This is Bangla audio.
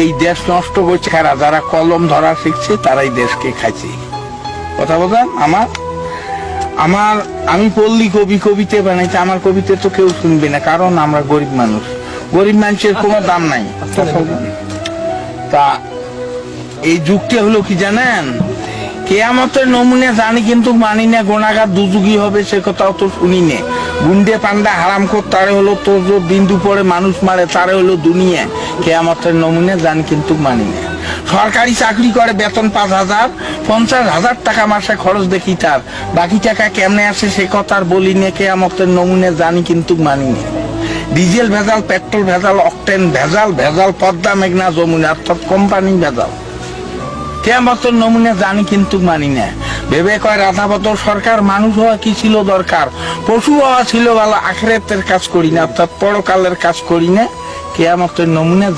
এই দেশ নষ্ট করছে কারা যারা কলম ধরা শিখছে, তারাই দেশকে খাইছে। কথা বলেন আমার আমার, আমি পল্লী কবি, কবিতে বানাইতে, আমার কবিতে তো কেউ শুনবে না, কারণ আমরা গরিব মানুষ। গরিব মানুষের কোনো দাম নাই। তা, এই যুগটা হলো কি জানেন? কেয়ামতের নমুনে জানি কিন্তু মানি না, গোনাগার দুযুগী হবে, সে কথাও তো শুনি নে। গুন্ডে পান্ডা হারাম কর তারে হলো তো যে বিন্দু পরে মানুষ মারে, তারে হলো দুনিয়া। কেয়ামতের নমুনে জানি কিন্তু মানি না। সরকারি চাকরি করে বেতন পাঁচ হাজার, পঞ্চাশ হাজার টাকা মাসে খরচ দেখি তার। বাকি টাকা কেমনে আসে সে কথা আর বলি নে, কেয়ামতের নমুনে জানি কিন্তু মানি না। ডিজেল ভেজাল, পেট্রোল ভেজাল, অকটেন ভেজাল ভেজাল, পদ্মা, মেঘনা, যমুনা, অর্থাৎ কোম্পানি ভেজাল। কেমন নমুনা জানি কিন্তু মানি না। ভেবে কয় রাধাবত সরকার মানুষ হওয়া কি ছিল দরকার? পশু হওয়া ছিল ভালো, আখেরাতের কাজ করি না, অর্থাৎ পরকালের কাজ করি না, কেয়ামতের নমুনা